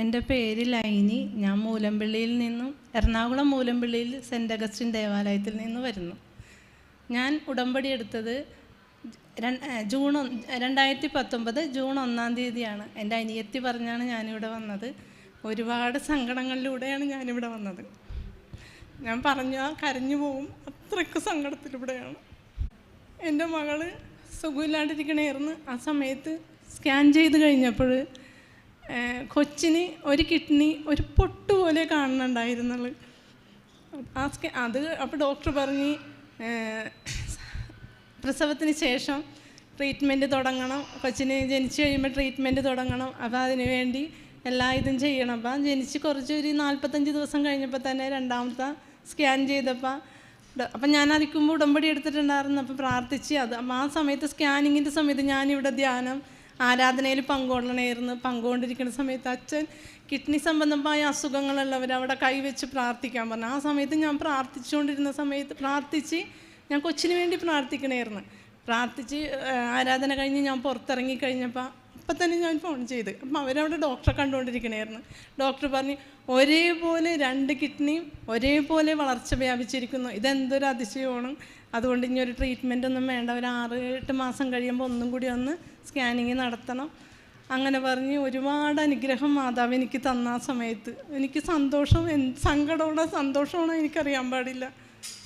എന്റെ പേര് ലൈനി. ഞാൻ മൂലമ്പള്ളിയിൽ നിന്നും എറണാകുളം മൂലമ്പള്ളിയിൽ സെന്റ് അഗസ്റ്റിൻ ദേവാലയത്തിൽ നിന്ന് വരുന്നു. ഞാൻ ഉടമ്പടി എടുത്തത് ജൂൺ രണ്ടായിരത്തി പത്തൊമ്പത് ജൂൺ ഒന്നാം തീയതിയാണ്. എന്റെ അനിയത്തി പറഞ്ഞാണ് ഞാനിവിടെ വന്നത്. ഒരുപാട് സങ്കടങ്ങളിലൂടെയാണ് ഞാനിവിടെ വന്നത്. ഞാൻ പറഞ്ഞാൽ കരഞ്ഞു പോവും. അത്രയ്ക്ക് സങ്കടത്തിലൂടെയാണ്. എന്റെ മകൾ സുഖമില്ലാണ്ടിരിക്കണേർന്ന് ആ സമയത്ത് സ്കാൻ ചെയ്ത് കഴിഞ്ഞപ്പോൾ കൊച്ചിന് ഒരു കിഡ്നി ഒരു പൊട്ട് പോലെ കാണുന്നുണ്ടായിരുന്നുള്ളു. ആ സ്കാ അത് അപ്പോൾ ഡോക്ടർ പറഞ്ഞ് പ്രസവത്തിന് ശേഷം ട്രീറ്റ്മെന്റ് തുടങ്ങണം. കൊച്ചിന് ജനിച്ച് കഴിയുമ്പോൾ ട്രീറ്റ്മെന്റ് തുടങ്ങണം. അപ്പോൾ അതിന് വേണ്ടി എല്ലാ ഇതും ചെയ്യണം. അപ്പം ജനിച്ച് കുറച്ച് ഒരു നാൽപ്പത്തഞ്ച് ദിവസം കഴിഞ്ഞപ്പോൾ തന്നെ രണ്ടാമത്തെ സ്കാൻ ചെയ്തപ്പോൾ അപ്പം ഞാൻ അതിക്കുമ്പോൾ ഉടമ്പടി എടുത്തിട്ടുണ്ടായിരുന്നു. അപ്പോൾ പ്രാർത്ഥിച്ച് അത് ആ സമയത്ത് സ്കാനിങ്ങിന്റെ സമയത്ത് ഞാനിവിടെ ധ്യാനം ആരാധനയിൽ പങ്കുകൊള്ളണമായിരുന്നു പങ്കുകൊണ്ടിരിക്കുന്ന സമയത്ത് അച്ഛൻ കിഡ്നി സംബന്ധമായ അസുഖങ്ങളുള്ളവർ അവിടെ കൈവച്ച് പ്രാർത്ഥിക്കാൻ പറഞ്ഞു. ആ സമയത്ത് ഞാൻ പ്രാർത്ഥിച്ചുകൊണ്ടിരുന്ന സമയത്ത് പ്രാർത്ഥിച്ച് ഞാൻ കൊച്ചിന് വേണ്ടി പ്രാർത്ഥിക്കണമായിരുന്നു പ്രാർത്ഥിച്ച് ആരാധന കഴിഞ്ഞ് ഞാൻ പുറത്തിറങ്ങി കഴിഞ്ഞപ്പോൾ അപ്പം തന്നെ ഞാൻ ഫോൺ ചെയ്ത്. അപ്പം അവരവിടെ ഡോക്ടറെ കണ്ടുകൊണ്ടിരിക്കണമായിരുന്നു ഡോക്ടർ പറഞ്ഞു ഒരേപോലെ രണ്ട് കിഡ്നിയും ഒരേപോലെ വളർച്ച വ്യാപിച്ചിരിക്കുന്നു. ഇതെന്തൊരു അതിശയമാണ്. അതുകൊണ്ട് ഇനി ഒരു ട്രീറ്റ്മെന്റ് ഒന്നും വേണ്ട. ഒരു ആറ് എട്ട് മാസം കഴിയുമ്പോൾ ഒന്നും കൂടി ഒന്ന് സ്കാനിങ് നടത്തണം. അങ്ങനെ പറഞ്ഞ് ഒരുപാട് അനുഗ്രഹം മാതാവ് എനിക്ക് തന്ന ആ സമയത്ത്. എനിക്ക് സന്തോഷം സങ്കടമാണോ സന്തോഷമാണോ എനിക്കറിയാൻ പാടില്ല.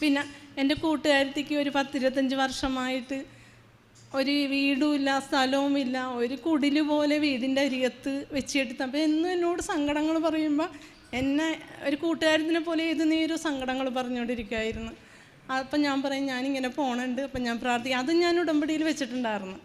പിന്നെ എന്റെ കൂട്ടുകാരത്തേക്ക് ഒരു പത്തിരുപത്തഞ്ച് വർഷമായിട്ട് ഒരു വീടുമില്ല സ്ഥലവുമില്ല ഒരു കുടിൽ പോലെ വീടിന്റെ അരികത്ത് വെച്ചിട്ട് അപ്പോൾ എന്നും എന്നോട് സങ്കടങ്ങൾ പറയുമ്പോൾ എന്നെ ഒരു കൂട്ടുകാരത്തിനെ പോലെ ഏത് നീ ഒരു സങ്കടങ്ങൾ പറഞ്ഞുകൊണ്ടിരിക്കുകയായിരുന്നു അപ്പം ഞാൻ പറയും ഞാനിങ്ങനെ പോകണുണ്ട് അപ്പം ഞാൻ പ്രാർത്ഥിക്കും. അതും ഞാൻ ഉടമ്പടിയിൽ വെച്ചിട്ടുണ്ടായിരുന്നു.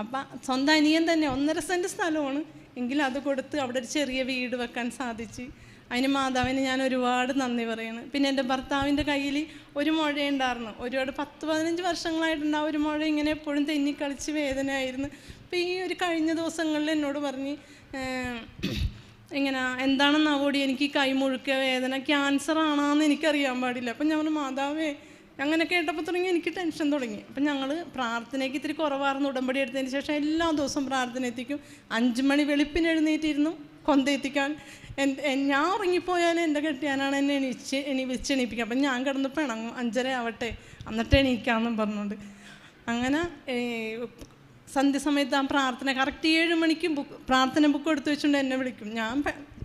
അപ്പം സ്വന്തം അനിയൻ തന്നെ ഒന്നര സെന്റ് സ്ഥലമാണ്. എങ്കിലും അത് കൊടുത്ത് അവിടെ ഒരു ചെറിയ വീട് വെക്കാൻ സാധിച്ച്. അതിന് മാതാവിന് ഞാൻ ഒരുപാട് നന്ദി പറയുന്നു പിന്നെ എന്റെ ഭർത്താവിന്റെ കയ്യിൽ ഒരു മുഴ ഉണ്ടായിരുന്നു ഒരുപാട് പത്ത് പതിനഞ്ച് വർഷങ്ങളായിട്ടുണ്ട് ആ ഒരു മുഴ ഇങ്ങനെ എപ്പോഴും തെന്നിക്കളിച്ച് വേദനയായിരുന്നു. അപ്പോൾ ഈ ഒരു കഴിഞ്ഞ ദിവസങ്ങളിൽ എന്നോട് പറഞ്ഞ് ഇങ്ങനെ എന്താണെന്നാവോടി എനിക്ക് ഈ കൈ മുഴുക്കിയ വേദന? ക്യാൻസർ ആണോന്ന് എനിക്കറിയാൻ പാടില്ല. അപ്പം ഞാൻ പറഞ്ഞു മാതാവേ അങ്ങനെ കേട്ടപ്പോൾ തുടങ്ങി എനിക്ക് ടെൻഷൻ തുടങ്ങി. അപ്പം ഞങ്ങൾ പ്രാർത്ഥനയ്ക്ക് ഇത്തിരി കുറവായിരുന്നു ഉടമ്പടി എടുത്തതിന് ശേഷം എല്ലാ ദിവസവും പ്രാർത്ഥന എത്തിക്കും. അഞ്ച് മണി വെളുപ്പിന് എഴുന്നേറ്റിരുന്നു കൊന്ത എത്തിക്കാൻ. ഞാൻ ഉറങ്ങിപ്പോയാൽ എന്റെ കെട്ടിയാനാണ് എന്നെ എണീച്ച് എണീ വെച്ചെണീപ്പിക്കുക അപ്പം ഞാൻ കിടന്ന് പിണങ്ങും. അഞ്ചര ആവട്ടെ എന്നിട്ട് എണീക്കാമെന്നും പറഞ്ഞുകൊണ്ട് അങ്ങനെ സന്ധ്യസമയത്ത് സന്ധ്യ സമയത്ത് ആ പ്രാർത്ഥന കറക്റ്റ് ഏഴ് മണിക്ക് ബുക്ക് പ്രാർത്ഥന ബുക്ക് എടുത്തു വെച്ചുകൊണ്ട് എന്നെ വിളിക്കും. ഞാൻ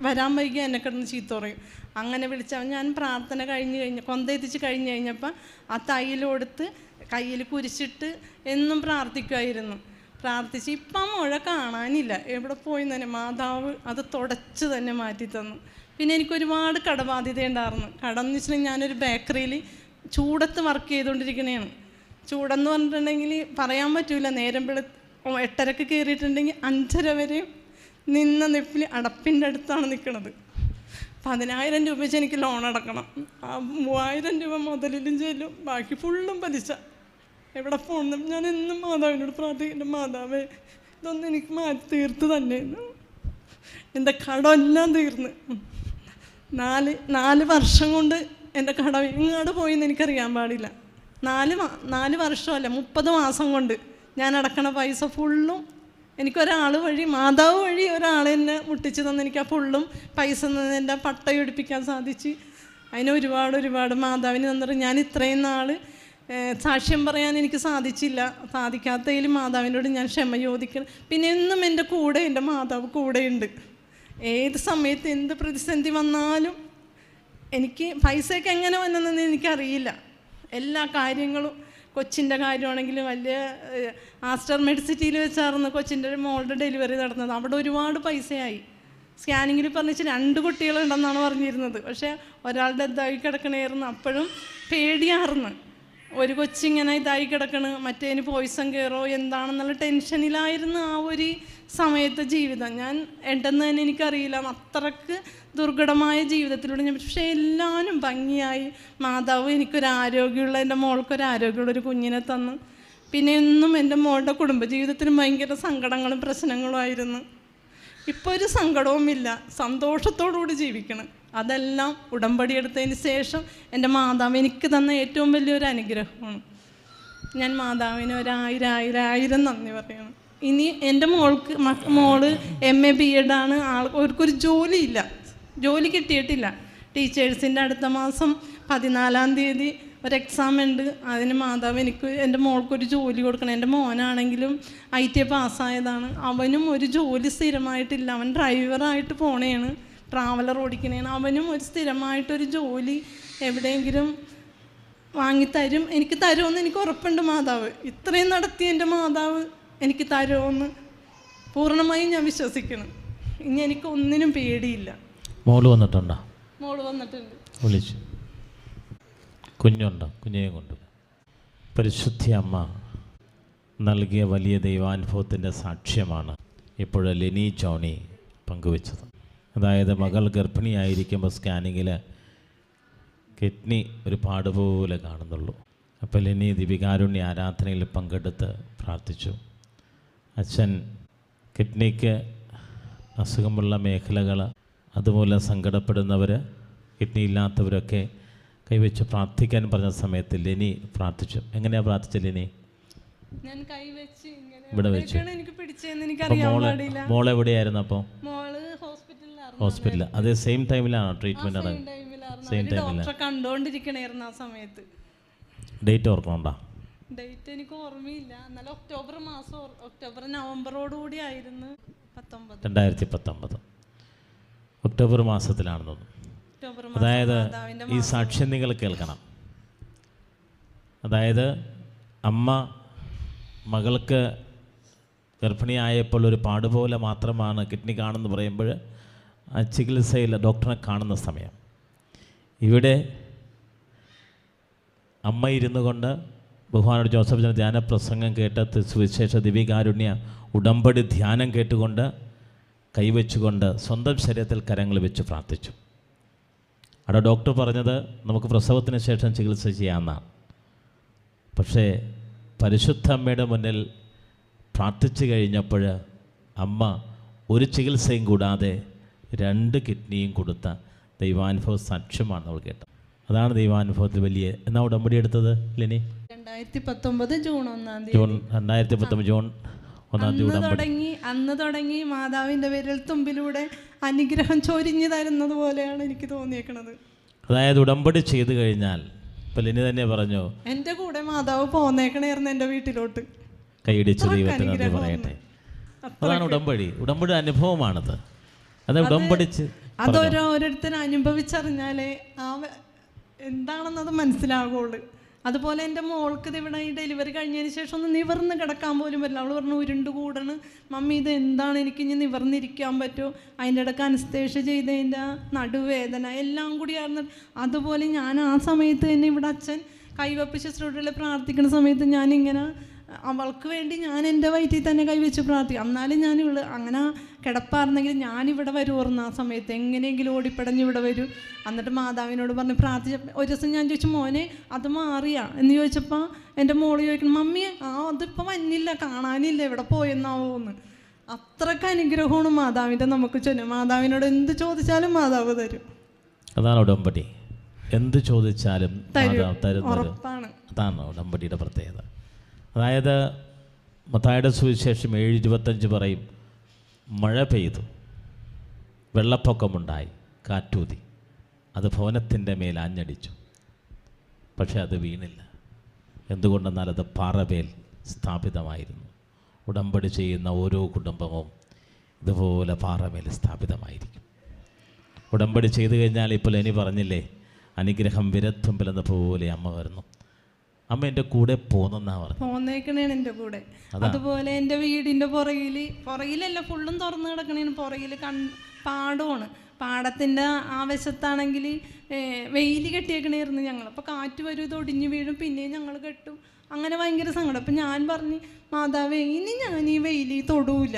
വരാൻ വൈകി എന്നെ കിടന്ന് ചീത്ത പറയും. അങ്ങനെ വിളിച്ച ഞാൻ പ്രാർത്ഥന കഴിഞ്ഞ് കഴിഞ്ഞ് കൊന്തെത്തിച്ച് കഴിഞ്ഞ് കഴിഞ്ഞപ്പോൾ ആ തൈലം എടുത്ത് കയ്യിൽ കുരിച്ചിട്ട് എന്നും പ്രാർത്ഥിക്കുമായിരുന്നു പ്രാർത്ഥിച്ച് ഇപ്പം മുഴ കാണാനില്ല. എവിടെ പോയി തന്നെ മാതാവ് അത് തുടച്ച് തന്നെ മാറ്റി തന്നു. പിന്നെ എനിക്ക് ഒരുപാട് കടബാധ്യത ഉണ്ടായിരുന്നു കടം എന്ന് വെച്ചിട്ടുണ്ടെങ്കിൽ ഞാനൊരു ബേക്കറിയിൽ ചൂടത്ത് വർക്ക് ചെയ്തുകൊണ്ടിരിക്കണതാണ് ചൂടെന്ന് പറഞ്ഞിട്ടുണ്ടെങ്കിൽ പറയാൻ പറ്റില്ല നേരം വെളു എട്ടരക്ക് കയറിയിട്ടുണ്ടെങ്കിൽ അഞ്ചര വരെ നിന്ന നിപ്പിൽ അടപ്പിന്റെ അടുത്താണ് നിൽക്കുന്നത് പതിനായിരം രൂപ വെച്ച് എനിക്ക് ലോൺ അടക്കണം. ആ മൂവായിരം രൂപ മുതലിലും ചെല്ലും. ബാക്കി ഫുള്ളും പലിശ. എവിടെ പോകണം ഞാൻ എന്നും മാതാവിനോട് പ്രാർത്ഥിക്കുന്നു മാതാവേ ഇതൊന്നും എനിക്ക് മാറ്റി തീർത്ത് തന്നെ. എന്റെ കടമെല്ലാം തീർന്ന്. നാല് നാല് വർഷം കൊണ്ട് എന്റെ കടം എങ്ങോട്ട് പോയിന്ന് എനിക്കറിയാൻ പാടില്ല. നാല് നാല് വർഷമല്ല മുപ്പത് മാസം കൊണ്ട് ഞാൻ അടക്കണ പൈസ ഫുള്ളും എനിക്കൊരാൾ വഴി മാതാവ് വഴി ഒരാൾ എന്നെ മുട്ടിച്ചു തന്നെ എനിക്ക് ആ ഫുള്ളും പൈസ നിന്ന് എന്റെ പട്ടയൊടിപ്പിക്കാൻ സാധിച്ച്. അതിന് ഒരുപാട് ഒരുപാട് മാതാവിന് തന്നിട്ട് ഞാൻ ഇത്രയും നാൾ സാക്ഷ്യം പറയാൻ എനിക്ക് സാധിച്ചില്ല. സാധിക്കാത്തതിൽ മാതാവിനോട് ഞാൻ ക്ഷമ ചോദിക്കണം. പിന്നെ എന്നും എന്റെ കൂടെ എന്റെ മാതാവ് കൂടെയുണ്ട്. ഏത് സമയത്ത് എന്ത് പ്രതിസന്ധി വന്നാലും എനിക്ക് പൈസയൊക്കെ എങ്ങനെ വന്നെന്ന് എനിക്കറിയില്ല. എല്ലാ കാര്യങ്ങളും കൊച്ചിന്റെ കാര്യമാണെങ്കിലും വലിയ ആസ്റ്റർ മെഡിസിറ്റിയിൽ വെച്ചായിരുന്നു കൊച്ചിന്റെ ഒരു മോളുടെ ഡെലിവറി നടന്നത്. അവിടെ ഒരുപാട് പൈസയായി. സ്കാനിങ്ങിൽ പറഞ്ഞിച്ച് രണ്ട് കുട്ടികളുണ്ടെന്നാണ് പറഞ്ഞിരുന്നത്. പക്ഷേ ഒരാളുടെ ഇതായി കിടക്കണമായിരുന്നു അപ്പോഴും പേടിയായിരുന്നു ഒരു കൊച്ചിങ്ങനെ ഇതായി കിടക്കണ്. മറ്റേന് പോയിസൺ കയറോ എന്താണെന്നുള്ള ടെൻഷനിലായിരുന്നു ആ ഒരു സമയത്തെ ജീവിതം. ഞാൻ എന്തെന്ന് തന്നെ എനിക്കറിയില്ല. അത്രയ്ക്ക് ദുർഘടമായ ജീവിതത്തിലൂടെ ഞാൻ പക്ഷേ എല്ലാവരും ഭംഗിയായി. മാതാവ് എനിക്കൊരു ആരോഗ്യമുള്ള എന്റെ മോൾക്കൊരു ആരോഗ്യമുള്ള ഒരു കുഞ്ഞിനെ തന്നു. പിന്നെ എന്നും എന്റെ മോളുടെ കുടുംബജീവിതത്തിന് ഭയങ്കര സങ്കടങ്ങളും പ്രശ്നങ്ങളും ആയിരുന്നു. ഇപ്പോൾ ഒരു സങ്കടവുമില്ല. സന്തോഷത്തോടുകൂടി ജീവിക്കണം. അതെല്ലാം ഉടമ്പടി എടുത്തതിന് ശേഷം എന്റെ മാതാവ് എനിക്ക് തന്ന ഏറ്റവും വലിയൊരു അനുഗ്രഹമാണ്. ഞാൻ മാതാവിന് ഒരായിരം ആയിരം ആയിരം നന്ദി പറയണം. ഇനി എന്റെ മോൾക്ക് മോൾ എം എ ബി എഡാണ് ആൾ ജോലിയില്ല. ജോലി കിട്ടിയിട്ടില്ല. ടീച്ചേഴ്സിന്റെ അടുത്ത മാസം പതിനാലാം തീയതി ഒരു എക്സാം ഉണ്ട്. അതിന് മാതാവ് എനിക്ക് എന്റെ മോൾക്കൊരു ജോലി കൊടുക്കണം. എന്റെ മോനാണെങ്കിലും ഐ ടി പാസ്സായതാണ് അവനും ഒരു ജോലി സ്ഥിരമായിട്ടില്ല. അവൻ ഡ്രൈവറായിട്ട് പോണേണ്. ട്രാവലർ ഓടിക്കണേന്. അവനും ഒരു സ്ഥിരമായിട്ടൊരു ജോലി എവിടെയെങ്കിലും വാങ്ങിത്തരും. എനിക്ക് തരുമെന്ന് എനിക്ക് ഉറപ്പുണ്ട് മാതാവ്. ഇത്രയും നടത്തി എന്റെ മാതാവ് എനിക്ക് തരുമെന്ന് പൂർണമായും ഞാൻ വിശ്വസിക്കണം ഇനി എനിക്ക് ഒന്നിനും പേടിയില്ല. മോൾ വന്നിട്ടുണ്ടോ? മോൾ വന്നിട്ടുണ്ട്. വിളിച്ചു. കുഞ്ഞുണ്ടോ? കുഞ്ഞിനെ കൊണ്ട്. പരിശുദ്ധി അമ്മ നൽകിയ വലിയ ദൈവാനുഭവത്തിന്റെ സാക്ഷ്യമാണ് ഇപ്പോൾ ലെനി ജോണി പങ്കുവച്ചത്? അതായത് മകൾ ഗർഭിണിയായിരിക്കുമ്പോൾ സ്കാനിങ്ങിൽ കിഡ്നി ഒരു പാടുപോലെ കാണുന്നുള്ളൂ. അപ്പോൾ ലെനി ദിവികാരുണ്യ ആരാധനയിൽ പങ്കെടുത്ത് പ്രാർത്ഥിച്ചു. അച്ഛൻ കിഡ്നിക്ക് അസുഖമുള്ള മേഖലകൾ അതുപോലെ സങ്കടപ്പെടുന്നവർ കിഡ്നി ഇല്ലാത്തവരൊക്കെ കൈവച്ച് പ്രാർത്ഥിക്കാൻ പറഞ്ഞ സമയത്ത് ലെനി പ്രാർത്ഥിച്ചു. എങ്ങനെയാ പ്രാർത്ഥിച്ചത് ലെനി? ഇവിടെ വെച്ച്. മോളെ മോളെവിടെയായിരുന്നു അപ്പോൾ ഹോസ്പിറ്റലിൽ അതേ സെയിം ടൈമിലാണോ ട്രീറ്റ്മെന്റ് സെയിം ഡോക്ടറെ കണ്ടോണ്ടിരിക്കണായിരുന്നു ആ സമയത്ത്. ഡേറ്റ് ഓർക്കണുണ്ടോ? ഡേറ്റ് എനിക്ക് ഓർമ്മയില്ല. എന്നാൽ ഒക്ടോബർ മാസം ഒക്ടോബർ നവംബറോടുകൂടി ആയിരുന്നു പത്തൊമ്പത്. രണ്ടായിരത്തി പത്തൊമ്പത് ഒക്ടോബർ മാസത്തിലാണെന്ന് തോന്നുന്നു. അതായത് ഈ സാക്ഷ്യം നിങ്ങൾ കേൾക്കണം. അതായത് അമ്മ മകൾക്ക് ഗർഭിണിയായപ്പോൾ ഒരു പാടുപോലെ മാത്രമാണ് കിഡ്നി കാണുന്നു പറയുമ്പോൾ ആ ചികിത്സയിൽ ഡോക്ടറെ കാണുന്ന സമയം. ഇവിടെ അമ്മ ഇരുന്നു കൊണ്ട് ബഹുമാനോട് ജോസഫ് ജന ധ്യാന പ്രസംഗം കേട്ട് സുവിശേഷ ദിവികാരുണ്യ ഉടമ്പടി ധ്യാനം കേട്ടുകൊണ്ട് കൈവച്ചുകൊണ്ട് സ്വന്തം ശരീരത്തിൽ കരങ്ങൾ വെച്ച് പ്രാർത്ഥിച്ചു. അവിടെ ഡോക്ടർ പറഞ്ഞത് നമുക്ക് പ്രസവത്തിന് ശേഷം ചികിത്സ ചെയ്യാമെന്നാണ് പക്ഷേ പരിശുദ്ധ അമ്മയുടെ മുന്നിൽ പ്രാർത്ഥിച്ചു കഴിഞ്ഞപ്പോൾ അമ്മ ഒരു ചികിത്സയും കൂടാതെ രണ്ട് കിഡ്നിയും കൊടുത്ത ദൈവാനുഭവ സാക്ഷ്യമാണ് നമ്മൾ കേട്ടത്. അതാണ് ദൈവാനുഭവത്തിൽ വലിയ എന്നാ ഉടമ്പടി എടുത്തത് ലിനി? രണ്ടായിരത്തി പത്തൊമ്പത് ജൂൺ ഒന്നാം തീയതി. ജൂൺ രണ്ടായിരത്തി പത്തൊമ്പത് ജൂൺ ഒന്നാം തീയതി അന്ന് തുടങ്ങി അന്ന് തുടങ്ങി മാതാവിന്റെ വിരൽ തുമ്പിലൂടെ അനുഗ്രഹം ചൊരിഞ്ഞു തരുന്നത് പോലെയാണ് എനിക്ക് തോന്നിയേക്കുന്നത് അതായത് ഉടമ്പടി ചെയ്തു കഴിഞ്ഞാൽ ഇപ്പം ലിനി തന്നെ പറഞ്ഞു എന്റെ കൂടെ മാതാവ് പോന്നേക്കണായിരുന്നു എന്റെ വീട്ടിലോട്ട്. കൈയിടിച്ച് ദൈവത്തിന് പറയട്ടെ. അതാണ് ഉടമ്പടി. ഉടമ്പടി അനുഭവമാണത്. അത് ഉടമ്പടിച്ച് ഓരോരുത്തരും അനുഭവിച്ചറിഞ്ഞാലേ ആ എന്താണെന്നത് മനസ്സിലാകുള്ളൂ അതുപോലെ എന്റെ മോൾക്ക് ഇത് ഇവിടെ ഈ ഡെലിവറി കഴിഞ്ഞതിന് ശേഷം ഒന്ന് നിവർന്ന് കിടക്കാൻ പോലും പറ്റില്ല. അവൾ പറഞ്ഞു ഉരുണ്ട് കൂടണ്. മമ്മി ഇത് എന്താണ്? എനിക്ക് ഇനി നിവർന്നിരിക്കാൻ പറ്റുമോ അതിന്റെ ഇടയ്ക്ക് അനുസ്തേഷ ചെയ്തതിന്റെ നടുവേദന എല്ലാം കൂടി ആയിരുന്നു. അതുപോലെ ഞാൻ ആ സമയത്ത് തന്നെ ഇവിടെ അച്ഛൻ കൈവപ്പ് ശുശ്രൂഷയിൽ പ്രാർത്ഥിക്കുന്ന സമയത്ത് ഞാനിങ്ങനെ അവൾക്ക് വേണ്ടി ഞാൻ എന്റെ വയറ്റിൽ തന്നെ കൈവച്ച് പ്രാർത്ഥിക്കും. എന്നാലും ഞാൻ ഇവൾ അങ്ങനെ കിടപ്പായിരുന്നെങ്കിൽ ഞാനിവിടെ വരുമായിരുന്നു ആ സമയത്ത്. എങ്ങനെയെങ്കിലും ഓടിപ്പടഞ്ഞ് ഇവിടെ വരും. എന്നിട്ട് മാതാവിനോട് പറഞ്ഞ് പ്രാർത്ഥിച്ച ഒരു ദിവസം ഞാൻ ചോദിച്ചു മോനെ അത് മാറിയാ? എന്ന് ചോദിച്ചപ്പോൾ എന്റെ മോൾ ചോദിക്കണം മമ്മി ആ അതിപ്പോൾ വന്നില്ല കാണാനില്ല എവിടെ പോയെന്നാവോന്ന് അത്രയ്ക്ക് അനുഗ്രഹമാണ് മാതാവിന്റെ നമുക്ക് ചൊല്ലും. മാതാവിനോട് എന്ത് ചോദിച്ചാലും മാതാവ് തരും. അതാണ് ഉടമ്പടി. എന്ത് ചോദിച്ചാലും ഉറപ്പാണ്. അതാണ് ഉടമ്പടിയുടെ പ്രത്യേകത. അതായത് മത്തായുടെ സുവിശേഷം ഏഴ് ഇരുപത്തഞ്ച് പറയും മഴ പെയ്തു വെള്ളപ്പൊക്കമുണ്ടായി കാറ്റൂതി അത് ഭവനത്തിന്റെ മേൽ ആഞ്ഞടിച്ചു പക്ഷെ അത് വീണില്ല. എന്തുകൊണ്ടെന്നാൽ അത് പാറമേൽ സ്ഥാപിതമായിരുന്നു. ഉടമ്പടി ചെയ്യുന്ന ഓരോ കുടുംബവും ഇതുപോലെ പാറമേൽ സ്ഥാപിതമായിരിക്കും. ഉടമ്പടി ചെയ്തു കഴിഞ്ഞാൽ ഇപ്പോൾ ഇനി പറഞ്ഞില്ലേ അനുഗ്രഹം വിരത്തുമ്പിലെന്ന പോലെ അമ്മ വരുന്നു. അമ്മ എന്റെ കൂടെ പോന്നെന്നാ പറഞ്ഞു പോന്നേക്കണേണ് എന്റെ കൂടെ. അതുപോലെ എന്റെ വീടിന്റെ പുറകിൽ പുറകിലല്ല ഫുള്ളും തുറന്നു കിടക്കണേന് പുറകിൽ കൺ പാടമാണ്. പാടത്തിന്റെ ആവശ്യത്താണെങ്കിൽ വെയിൽ കെട്ടിയേക്കണായിരുന്നു ഞങ്ങൾ. അപ്പോൾ കാറ്റ് വരും ഇത് ഒടിഞ്ഞു വീഴും പിന്നെയും ഞങ്ങൾ കെട്ടും. അങ്ങനെ ഭയങ്കര സങ്കടം. അപ്പം ഞാൻ പറഞ്ഞു മാതാവേ ഇനി ഞാൻ ഈ വെയിലിൽ തൊടൂല.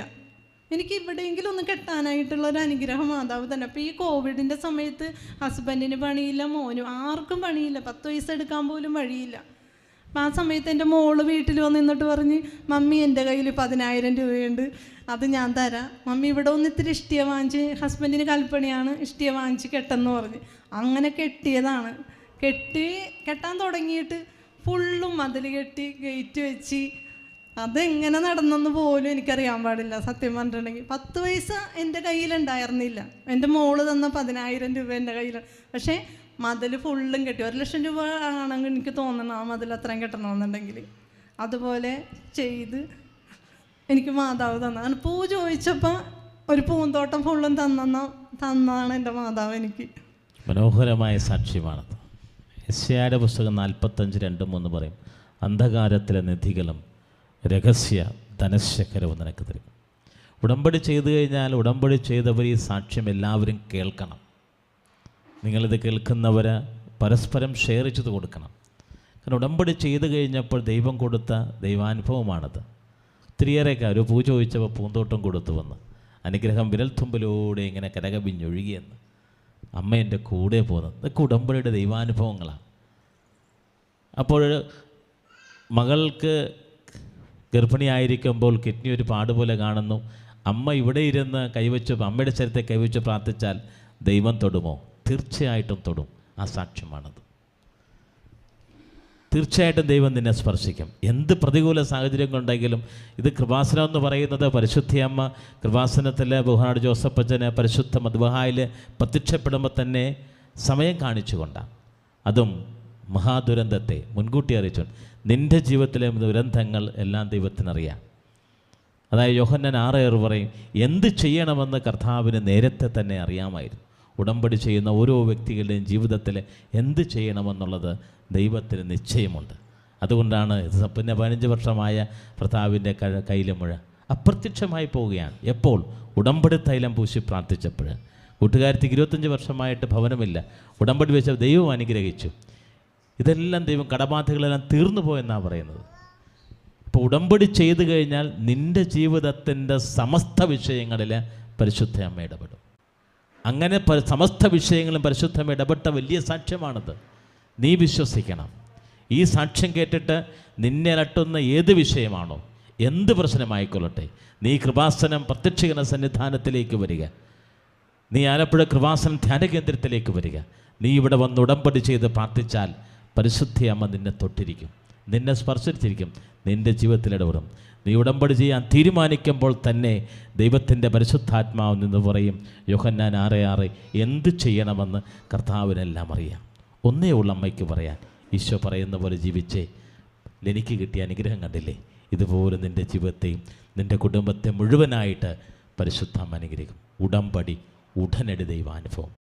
എനിക്ക് ഇവിടെയെങ്കിലും ഒന്ന് കെട്ടാനായിട്ടുള്ള ഒരു അനുഗ്രഹം മാതാവ് തന്നെ. അപ്പോൾ ഈ കോവിഡിന്റെ സമയത്ത് ഹസ്ബൻഡിന് പണിയില്ല മോനും ആർക്കും പണിയില്ല. പത്ത് വയസ്സെടുക്കാൻ പോലും വഴിയില്ല. അപ്പം ആ സമയത്ത് എന്റെ മോൾ വീട്ടിൽ വന്ന് നിന്നിട്ട് പറഞ്ഞ് മമ്മി എന്റെ കയ്യിൽ പതിനായിരം രൂപയുണ്ട്. അത് ഞാൻ തരാം. മമ്മി ഇവിടെ ഒന്ന് ഇത്തിരി ഇഷ്ടിയ വാങ്ങിച്ച് ഹസ്ബൻഡിന് കൽപ്പണിയാണ് ഇഷ്ടിയ വാങ്ങിച്ച് കെട്ടെന്ന് പറഞ്ഞ്. അങ്ങനെ കെട്ടിയതാണ്. കെട്ടി കെട്ടാൻ തുടങ്ങിയിട്ട് ഫുള്ളും മതിൽ കെട്ടി ഗേറ്റ് വെച്ച് അതെങ്ങനെ നടന്നെന്ന് പോലും എനിക്കറിയാൻ പാടില്ല സത്യം പറഞ്ഞിട്ടുണ്ടെങ്കിൽ. പത്ത് പൈസ എന്റെ കയ്യിലുണ്ടായിരുന്നില്ല. എന്റെ മോൾ തന്ന പതിനായിരം രൂപ എന്റെ കയ്യിൽ പക്ഷേ മതിൽ ഫുള്ളും കെട്ടി. ഒരു ലക്ഷം രൂപ ആണെങ്കിൽ എനിക്ക് തോന്നണം ആ മതിൽ അത്രയും കെട്ടണമെന്നുണ്ടെങ്കിൽ. അതുപോലെ ചെയ്ത് എനിക്ക് മാതാവ് തന്നതാണ് പൂ ചോദിച്ചപ്പോൾ ഒരു പൂന്തോട്ടം ഫുള്ളും തന്ന തന്നാണ് എന്റെ മാതാവ് എനിക്ക്. മനോഹരമായ സാക്ഷ്യമാണത്. യസ്യായുടെ പുസ്തകം നാൽപ്പത്തഞ്ച് രണ്ട് മൂന്ന് പറയും അന്ധകാരത്തിലെ നിധികളും രഹസ്യ ധനശേഖരവും നിനക്ക് തരും. ഉടമ്പടി ചെയ്തു കഴിഞ്ഞാൽ ഉടമ്പടി ചെയ്തവർ ഈ സാക്ഷ്യം എല്ലാവരും കേൾക്കണം. നിങ്ങളിത് കേൾക്കുന്നവർ പരസ്പരം ഷെയർ ചെയ്ത് കൊടുക്കണം. കാരണം ഉടമ്പടി ചെയ്തു കഴിഞ്ഞപ്പോൾ ദൈവം കൊടുത്ത ദൈവാനുഭവമാണത്. ഒത്തിരിയേറെയൊക്കെ ഒരു പൂ ചോദിച്ചപ്പോൾ പൂന്തോട്ടം കൊടുത്തു വന്ന്. അനുഗ്രഹം വിരൽത്തുമ്പിലൂടെ ഇങ്ങനെ കരകവിഞ്ഞൊഴുകിയെന്ന്. അമ്മ എന്റെ കൂടെ പോകുന്നത് ഇതൊക്കെ ഉടമ്പടിയുടെ ദൈവാനുഭവങ്ങളാണ് അപ്പോൾ മകൾക്ക് ഗർഭിണിയായിരിക്കുമ്പോൾ കിഡ്നി ഒരു പാട് പോലെ കാണുന്നു. അമ്മ ഇവിടെ ഇരുന്ന് കൈവച്ച് അമ്മയുടെ ശരീരത്തെ കൈവച്ച് പ്രാർത്ഥിച്ചാൽ ദൈവം തൊടുമോ? തീർച്ചയായിട്ടും തൊടും. ആ സാക്ഷ്യമാണത്. തീർച്ചയായിട്ടും ദൈവം നിന്നെ സ്പർശിക്കും. എന്ത് പ്രതികൂല സാഹചര്യങ്ങളുണ്ടെങ്കിലും ഇത് കൃപാസനം എന്ന് പറയുന്നത് പരിശുദ്ധിയമ്മ കൃപാസനത്തിൽ ബഹുനാട് ജോസഫ് അച്ഛന് പരിശുദ്ധ മധുബഹായിൽ പ്രത്യക്ഷപ്പെടുമ്പോൾ തന്നെ സമയം കാണിച്ചുകൊണ്ടാണ്. അതും മഹാദുരന്തത്തെ മുൻകൂട്ടി അറിയിച്ചു നിന്റെ ജീവിതത്തിലെ ദുരന്തങ്ങൾ എല്ലാം ദൈവത്തിനറിയാം. അതായത് യോഹന്നൻ ആറേറ് പറയും എന്ത് ചെയ്യണമെന്ന് കർത്താവിന് നേരത്തെ തന്നെ അറിയാമായിരുന്നു. ഉടമ്പടി ചെയ്യുന്ന ഓരോ വ്യക്തികളുടെയും ജീവിതത്തിൽ എന്ത് ചെയ്യണമെന്നുള്ളത് ദൈവത്തിന് നിശ്ചയമുണ്ട്. അതുകൊണ്ടാണ് പിന്നെ പതിനഞ്ച് വർഷമായ ഭർത്താവിന്റെ കയ്യിലെ മുഴ അപ്രത്യക്ഷമായി പോവുകയാണ്. എപ്പോൾ? ഉടമ്പടി തൈലം പൂശി പ്രാർത്ഥിച്ചപ്പോൾ. കൂട്ടുകാരത്തിക്ക് ഇരുപത്തഞ്ച് വർഷമായിട്ട് ഭവനമില്ല. ഉടമ്പടി വെച്ച ദൈവം അനുഗ്രഹിച്ചു. ഇതെല്ലാം ദൈവം കടബാധകളെല്ലാം തീർന്നു പോയെന്നാണ് പറയുന്നത്. ഇപ്പോൾ ഉടമ്പടി ചെയ്തു കഴിഞ്ഞാൽ നിന്റെ ജീവിതത്തിന്റെ സമസ്ത വിഷയങ്ങളിൽ പരിശുദ്ധ അമ്മ ഇടപെടും. അങ്ങനെ സമസ്ത വിഷയങ്ങളും പരിശുദ്ധ ഇടപെട്ട വലിയ സാക്ഷ്യമാണത്. നീ വിശ്വസിക്കണം. ഈ സാക്ഷ്യം കേട്ടിട്ട് നിന്നെ അലട്ടുന്ന ഏത് വിഷയമാണോ എന്ത് പ്രശ്നമായിക്കൊള്ളട്ടെ. നീ കൃപാസനം പ്രത്യക്ഷീകരണ സന്നിധാനത്തിലേക്ക് വരിക. നീ ആലപ്പുഴ കൃപാസനം ധ്യാന കേന്ദ്രത്തിലേക്ക് വരിക. നീ ഇവിടെ വന്ന് ഉടമ്പടി ചെയ്ത് പ്രാർത്ഥിച്ചാൽ പരിശുദ്ധി അമ്മ നിന്നെ തൊട്ടിരിക്കും. നിന്നെ സ്പർശിച്ചിരിക്കും. നിന്റെ ജീവിതത്തിൽ ഇടപെടും. നീ ഉടമ്പടി ചെയ്യാൻ തീരുമാനിക്കുമ്പോൾ തന്നെ ദൈവത്തിന്റെ പരിശുദ്ധാത്മാവ് നിന്ന് പറയും യോഹന്നാൻ ആറെ ആറ് എന്ത് ചെയ്യണമെന്ന് കർത്താവിനെല്ലാം അറിയാം. ഒന്നേ ഉള്ള അമ്മയ്ക്ക് പറയാൻ. ഈശോ പറയുന്ന പോലെ ജീവിച്ചേ. എനിക്ക് കിട്ടിയ അനുഗ്രഹം കണ്ടില്ലേ? ഇതുപോലെ നിന്റെ ജീവിതത്തെയും നിന്റെ കുടുംബത്തെ മുഴുവനായിട്ട് പരിശുദ്ധം അനുഗ്രഹിക്കും. ഉടമ്പടി ഉടനടി ദൈവാനുഭവം.